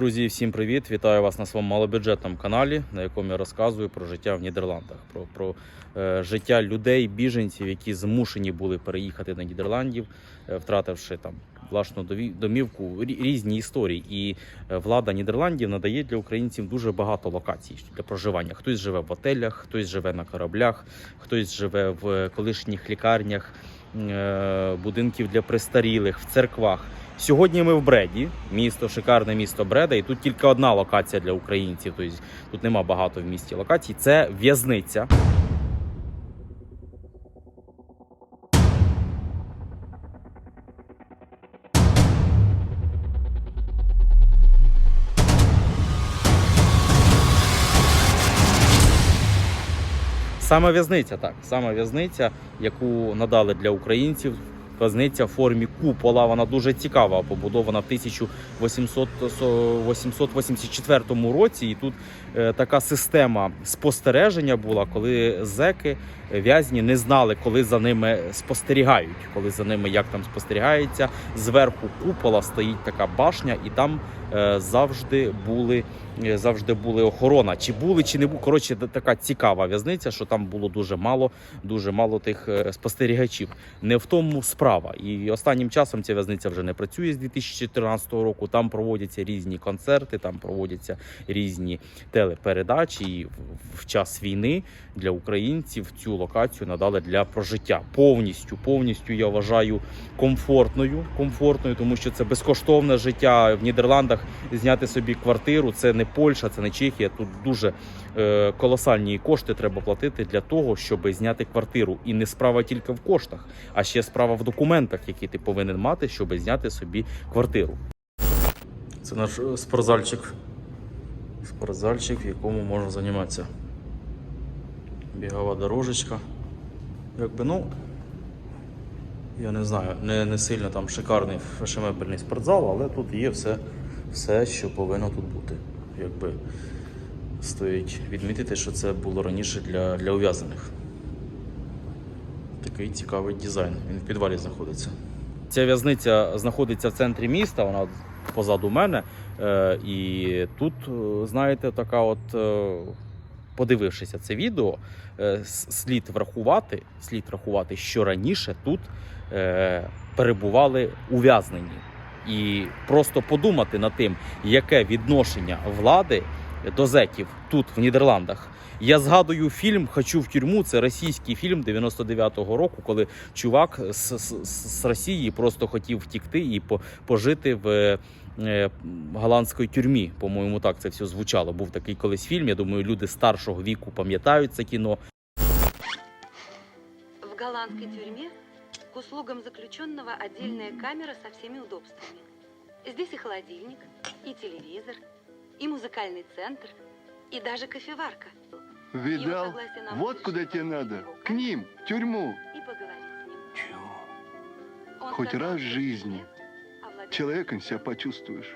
Друзі, всім привіт! Вітаю вас на своєму малобюджетному каналі, на якому я розказую про життя в Нідерландах, про, про е, життя людей, біженців, які змушені були переїхати до Нідерландів, е, втративши там власну домівку, Рі- різні історії. І е, влада Нідерландів надає для українців дуже багато локацій для проживання. Хтось живе в готелях, хтось живе на кораблях, хтось живе в колишніх лікарнях, е, будинків для престарілих, в церквах. Сьогодні ми в Бреді, місто, шикарне місто Бреда, і тут тільки одна локація для українців. Тобто тут нема багато в місті локацій. Це в'язниця. Саме в'язниця, так, саме в'язниця, яку надали для українців. В'язниця в формі купола. Вона дуже цікава, побудована в 1884 році. І тут е, така система спостереження була, коли зеки е, в'язні не знали, коли за ними спостерігають, коли за ними як там спостерігається. Зверху купола стоїть така башня, і там завжди були е, завжди були охорона. Чи були, чи не були. Коротше, така цікава в'язниця, що там було дуже мало, дуже мало тих е, спостерігачів. Не в тому справа. І останнім часом ця в'язниця вже не працює з 2014 року. Там проводяться різні концерти, там проводяться різні телепередачі. І в час війни для українців цю локацію надали для прожиття. Повністю, повністю я вважаю комфортною, комфортною, тому що це безкоштовне життя в Нідерландах. Зняти собі квартиру. Це не Польща, це не Чехія. Тут дуже е, колосальні кошти треба платити для того, щоб зняти квартиру. І не справа тільки в коштах, а ще справа в документах, які ти повинен мати, щоб зняти собі квартиру. Це наш е, спортзальчик. Спортзальчик, в якому можна займатися. Бігова дорожечка. Якби, ну, я не знаю, не, не сильно там шикарний фешемебельний спортзал, але тут є все, все, що повинно тут бути. Якби стоїть відмітити, що це було раніше для, для ув'язнених. Такий цікавий дизайн. Він в підвалі знаходиться. Ця в'язниця знаходиться в центрі міста, вона позаду мене. Е, і тут, е, знаєте, така от. е, Подивившися це відео, слід врахувати, слід врахувати, що раніше тут перебували ув'язнені, і просто подумати над тим, яке відношення влади до зеків тут, в Нідерландах. Я згадую фільм Хочу в тюрму. Це російський фільм 99-го року, коли чувак з, з, з Росії просто хотів втікти і по, пожити в е, голландській тюрмі. По-моєму, так це все звучало. Був такий колись фільм. Я думаю, люди старшого віку пам'ятають це кіно. В голландской тюрьме к услугам заключенного отдельная камера со всеми удобствами. Здесь и холодильник, и телевизор, и музыкальный центр, и даже кофеварка. Видал? согласие на Вот мысль, куда что тебе его надо. камера К ним, в тюрьму. И поговорить с ним. Он Хоть сказал, раз в что жизни нет, а Владимир Человеком себя почувствуешь.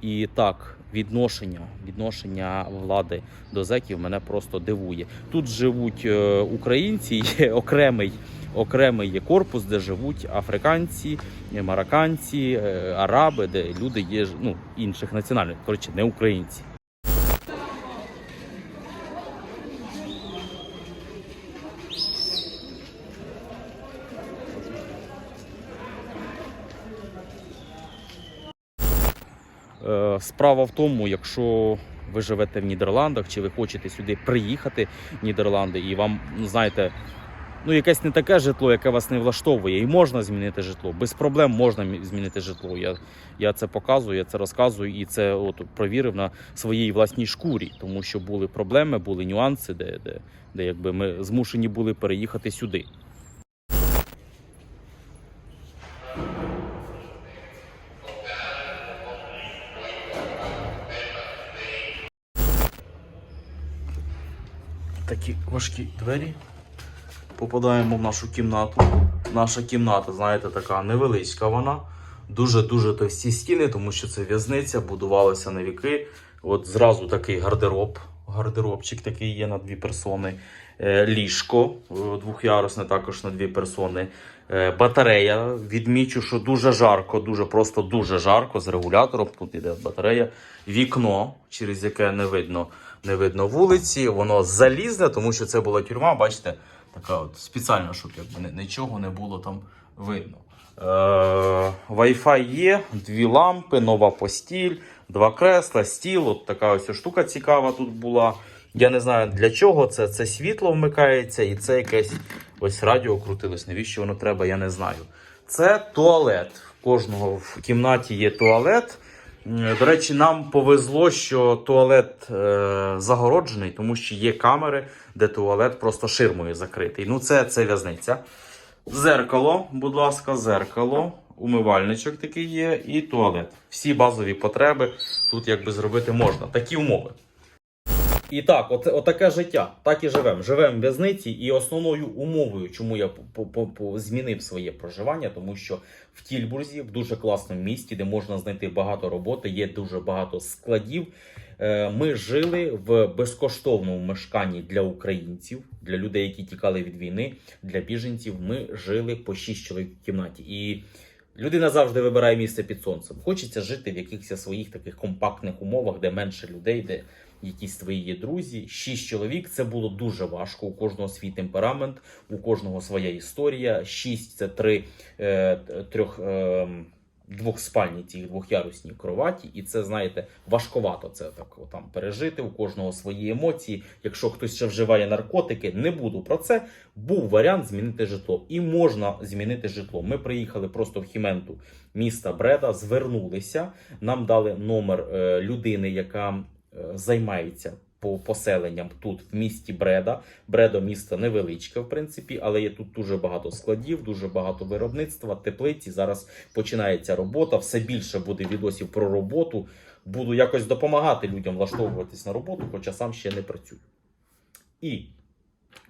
І так, відношення, відношення влади до зеків мене просто дивує. Тут живуть е, українці, є окремий, окремий є корпус, де живуть африканці, е, марокканці, е, араби, де люди є ну, інших національностей, коротше, не українці. Е, Справа в тому, якщо ви живете в Нідерландах, чи ви хочете сюди приїхати в Нідерланди, і вам, ну знаєте, ну якесь не таке житло, яке вас не влаштовує, і можна змінити житло. Без проблем можна змінити житло. Я, я це показую, я це розказую, і це от провірив на своїй власній шкурі, тому що були проблеми, були нюанси, де, де, де якби ми змушені були переїхати сюди. такі важкі двері. Попадаємо в нашу кімнату. Наша кімната, знаєте, така невеличка вона. Дуже-дуже товсті стіни, тому що це в'язниця, будувалася на віки. От зразу такий гардероб. Гардеробчик такий є на дві персони. е, ліжко е, двохярусне, також на дві персони. Е, Батарея. Відмічу, що дуже жарко, дуже просто дуже жарко з регулятором. Тут іде батарея. Вікно, через яке не видно, не видно вулиці. Воно залізне, тому що це була тюрма. Бачите, така от спеціально, щоб якби нічого не було там видно. Е, Wi-Fi є, дві лампи, нова постіль, два кресла, стіл. От така ось штука цікава тут була. Я не знаю для чого це. Це світло вмикається, і це якесь ось радіо крутилось. Навіщо воно треба, я не знаю. Це туалет. В кожного в кімнаті є туалет. До речі, нам повезло, що туалет е, загороджений, тому що є камери, де туалет просто ширмою закритий. Ну, це, це в'язниця. Зеркало, будь ласка, зеркало, умивальничок такий є, і туалет. Всі базові потреби тут якби зробити можна. Такі умови. І так, от, отаке життя. Так і живемо. Живемо в в'язниці, і основною умовою, чому я по- по- змінив своє проживання, тому що в Тільбурзі, в дуже класному місті, де можна знайти багато роботи, є дуже багато складів. Е, Ми жили в безкоштовному мешканні для українців, для людей, які тікали від війни, для біженців. Ми жили по 6 чоловік в кімнаті. І людина завжди вибирає місце під сонцем. Хочеться жити в якихось своїх таких компактних умовах, де менше людей, де якісь твої є друзі. Шість чоловік це було дуже важко. У кожного свій темперамент, у кожного своя історія. Шість це три е, трьох. Е, Двохспальні ці двохярусні кроваті, і це знаєте важковато це так там пережити. У кожного свої емоції. Якщо хтось ще вживає наркотики, не буду про це. Був варіант змінити житло, і можна змінити житло. Ми приїхали просто в Хіменту міста Бреда, звернулися. Нам дали номер е, людини, яка займається по поселенням тут в місті Бреда. Бредо місто невеличке, в принципі, але є тут дуже багато складів, дуже багато виробництва, теплиці. Зараз починається робота. Все більше буде відосів про роботу. Буду якось допомагати людям влаштовуватись на роботу, хоча сам ще не працюю. І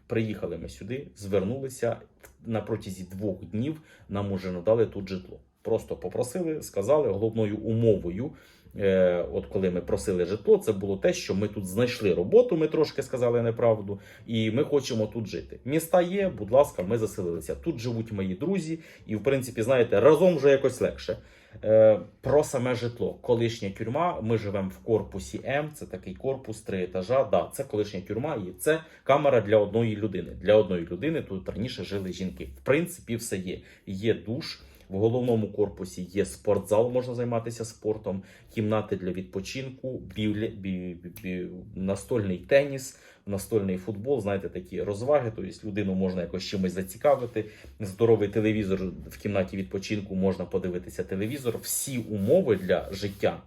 приїхали ми сюди, звернулися на протязі двох днів. Нам уже надали тут житло. Просто попросили, сказали головною умовою. Е, от коли ми просили житло, це було те, що ми тут знайшли роботу. Ми трошки сказали неправду, і ми хочемо тут жити. Міста є, будь ласка, ми заселилися. Тут живуть мої друзі, і в принципі, знаєте, разом вже якось легше. Е, про саме житло. Колишня тюрма. Ми живемо в корпусі М. Це такий корпус, три етажа. Да, це колишня тюрма, і це камера для одної людини. Для одної людини тут раніше жили жінки. В принципі, все є. Є душ. В головному корпусі є спортзал, можна займатися спортом, кімнати для відпочинку, бівлі, бі, бі, настольний теніс, настольний футбол. Знаєте, такі розваги. Тобто людину можна якось чимось зацікавити. Здоровий телевізор в кімнаті відпочинку можна подивитися телевізор. Всі умови для життя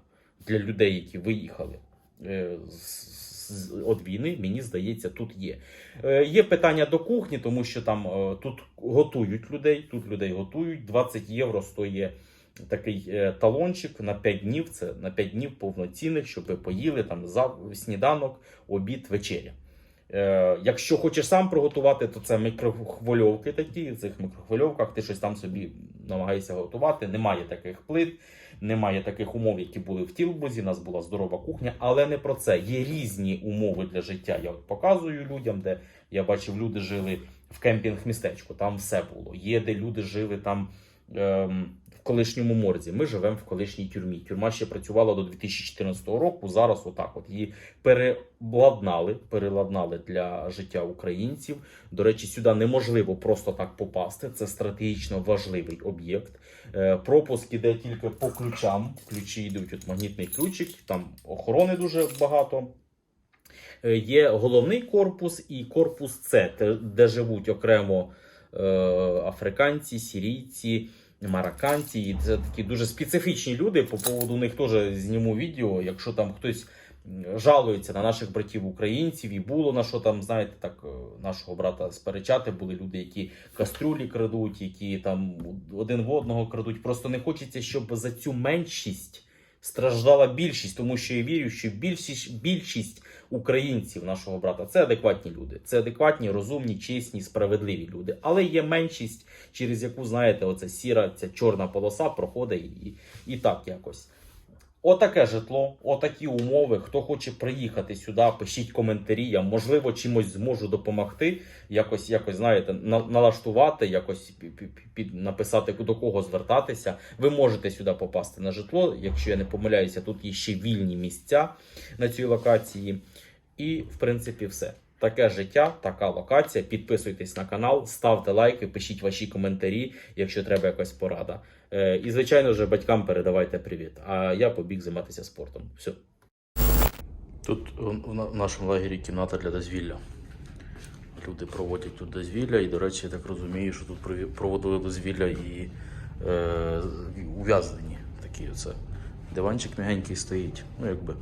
для людей, які виїхали е, з- від війни, мені здається, тут є. Е, Є питання до кухні, тому що там е, тут готують людей, тут людей готують. 20 євро стоїть такий е, талончик на 5 днів. Це на 5 днів повноцінних, щоб ви поїли там за сніданок, обід, вечеря. Е, якщо хочеш сам приготувати, то це мікрохвильовки такі. В цих мікрохвильовках ти щось там собі намагаєшся готувати. Немає таких плит, немає таких умов, які були в Тілбузі. У нас була здорова кухня, але не про це. Є різні умови для життя. Я от показую людям, де я бачив, люди жили в кемпінг-містечку. Там все було. Є де люди жили там. Ем, колишньому морзі. Ми живемо в колишній тюрмі. Тюрма ще працювала до 2014 року. Зараз отак от її переладнали, переладнали для життя українців. До речі, сюди неможливо просто так попасти. Це стратегічно важливий об'єкт. Е, Пропуск іде тільки по ключам. Ключі йдуть от магнітний ключик, там охорони дуже багато. Е, Є головний корпус і корпус С, де живуть окремо е, африканці, сірійці, марокканці. І це такі дуже специфічні люди. По поводу них теж зніму відео. Якщо там хтось жалується на наших братів українців, і було на що там, знаєте, так е, нашого брата сперечати. Були люди, які кастрюлі крадуть, які там один в одного крадуть. Просто не хочеться, щоб за цю меншість. Страждала більшість, тому що я вірю, що більшість, більшість українців нашого брата це адекватні люди. Це адекватні, розумні, чесні, справедливі люди. Але є меншість, через яку, знаєте, оця сіра, ця чорна полоса проходить і, і так якось. Отаке житло, отакі умови. Хто хоче приїхати сюди, пишіть коментарі. Я можливо чимось зможу допомогти. Якось, якось знаєте, налаштувати, якось написати до кого звертатися. Ви можете сюди попасти на житло. Якщо я не помиляюся, тут є ще вільні місця на цій локації. І в принципі все. Таке життя, така локація. Підписуйтесь на канал, ставте лайки, пишіть ваші коментарі, якщо треба якась порада. Е, і, звичайно ж, батькам передавайте привіт. А я побіг займатися спортом. Все. Тут в нашому лагері кімната для дозвілля. Люди проводять тут дозвілля, і, до речі, я так розумію, що тут проводили дозвілля і е, ув'язнені. Такі оце. Диванчик м'ягенький стоїть. Ну, якби.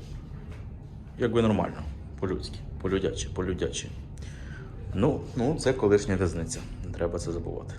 Якби нормально. По-людськи, по-людячі, по-людячі. Ну, ну, це колишня в'язниця. Не треба це забувати.